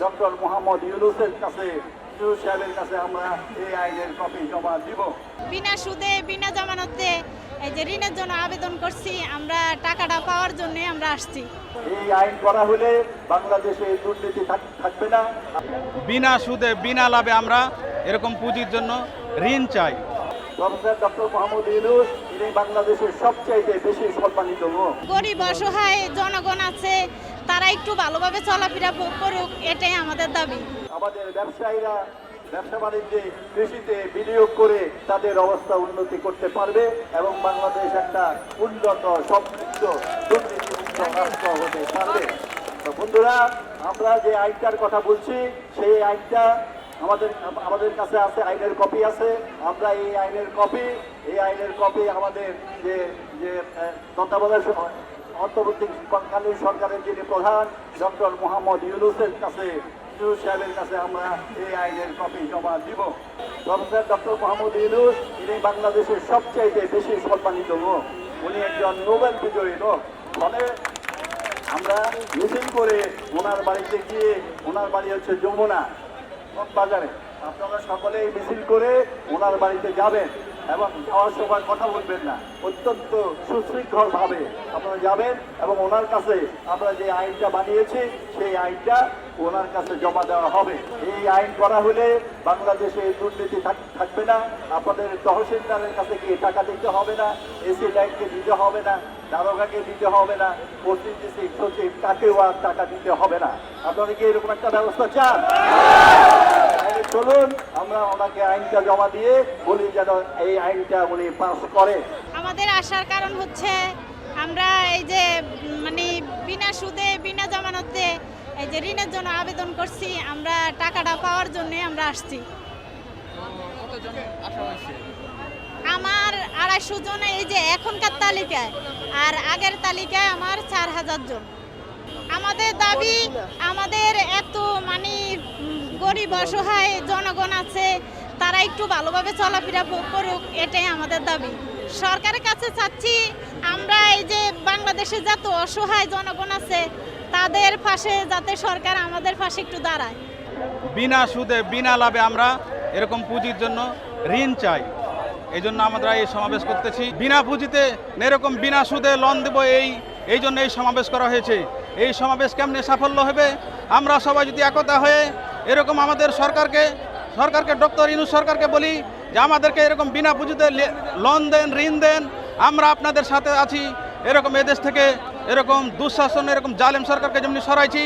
Doctor Mohammad ইউনুসের কাছে ইউনুস সাহেবের কাছে আমরা এই আইনের কপি জমা দিব। বিনা সুদে বিনা জামানতে এই যে ঋণের জন্য আবেদন করছি আমরা টাকাটা পাওয়ার জন্য আমরা আসছি। এই আইন করা হলে বাংলাদেশে দুর্নীতি থাক- থাকবে না। বিনা সুদে বিনা লাভে আমরা এরকম পুঁজির জন্য ঋণ চাই। প্রফেসর ডক্টর মোহাম্মদ ইউনুস তিনি বাংলাদেশের সবচাইতে বেশি সম্মানিত লোক। গরিব অসহায় জনগণ আছে তারা একটু ভালোভাবে চলাফেরা করুক, এটাই আমাদের দাবি। আমাদের ব্যবসায়ীরা, ব্যবসা বাণিজ্যে কৃষিতে বিনিয়োগ করে তাদের অবস্থা উন্নতি করতে পারবে এবং বাংলাদেশ একটা উন্নত, সমৃদ্ধ হতে পারবে। তো বন্ধুরা, আমরা যে আইনটার কথা বলছি, সেই আইনটা আমাদের আমাদের কাছে আছে, আইনের কপি আছে। আমরা এই আইনের কপি, এই আইনের কপি আমাদের যে যে তত্ত্বাবধায়ক অন্তর্বর্তীকালীন সরকারের যিনি প্রধান, ডক্টর মোহাম্মদ ইউনুসের কাছে, ইউনুস সাহেবের কাছে আমরা এই আইনের কপি জমা দিব। প্রফেসর ডক্টর মোহাম্মদ ইউনুস তিনি বাংলাদেশের সবচাইতে বেশি সম্মানিত লোক। উনি একজন নোবেল বিজয়ী লোক। ফলে আমরা মিছিল করে ওনার বাড়িতে গিয়ে, ওনার বাড়ি হচ্ছে যমুনা বাজারে। আপনারা সকলেই মিছিল করে ওনার বাড়িতে যাবেন। এবং যাওয়ার সময় কথা বলবেন না। অত্যন্ত সুশৃঙ্খল ভাবে আপনারা যাবেন এবং ওনার কাছে আমরা যে আইনটা বানিয়েছি, সেই আইনটা ওনার কাছে জমা দেওয়া হবে। এই আইন করা হলে বাংলাদেশে দুর্নীতি থাক- থাকবে না। আপনাদের তহসিলদারের কাছে গিয়ে টাকা দিতে হবে না, এসি লাইনকে দিতে হবে না, দারোগাকে দিতে হবে না পশ্চিম ডিস্ট্রিক্ট সচিব, তাকেও আর টাকা দিতে হবে না। আপনারা কি এরকম একটা ব্যবস্থা চান? তাহলে আমরা ওনাকে আইনটা জমা দিয়ে বলি যেন এই আইনটা উনি পাস করে। আমাদের আসার কারণ হচ্ছে আমরা এই যে মানে বিনা সুদে, বিনা জামানতে এই যে ঋণের জন্য আবেদন করছি, আমরা টাকাটা পাওয়ার জন্য আমরা আসছি। আমার আড়াইশো জন এই যে এখনকার তালিকায়, আর আগের তালিকায় আমার চার হাজার জন। আমাদের দাবি, আমাদের এত মানে গরিব, অসহায় জনগণ আছে, তারা একটু ভালোভাবে চলাফেরা করুক, এটাই আমাদের দাবি। সরকারের কাছে চাচ্ছি, আমরা এই যে বাংলাদেশে যত অসহায় জনগণ আছে, তাদের পাশে যাতে সরকার আমাদের পাশে একটু দাঁড়ায়। বিনা সুদে, বিনা লাভে আমরা এরকম পুঁজির জন্য ঋণ চাই। এই জন্য আমরা এই সমাবেশ করতেছি। বিনা পুঁজিতে, এরকম বিনা সুদে লোন দেব এই এই জন্য এই সমাবেশ করা হয়েছে। এই সমাবেশ কেমনে সাফল্য হবে? আমরা সবাই যদি একতা হয়ে এরকম আমাদের সরকারকে সরকারকে ডক্টর ইনু সরকারকে বলি যে আমাদেরকে এরকম বিনা পুঁজিতে লোন দেন, ঋণ দেন, আমরা আপনাদের সাথে আছি। এরকম এদেশ থেকে এরকম দুঃশাসন, এরকম জালেম সরকারকে যেমনি সরাইছি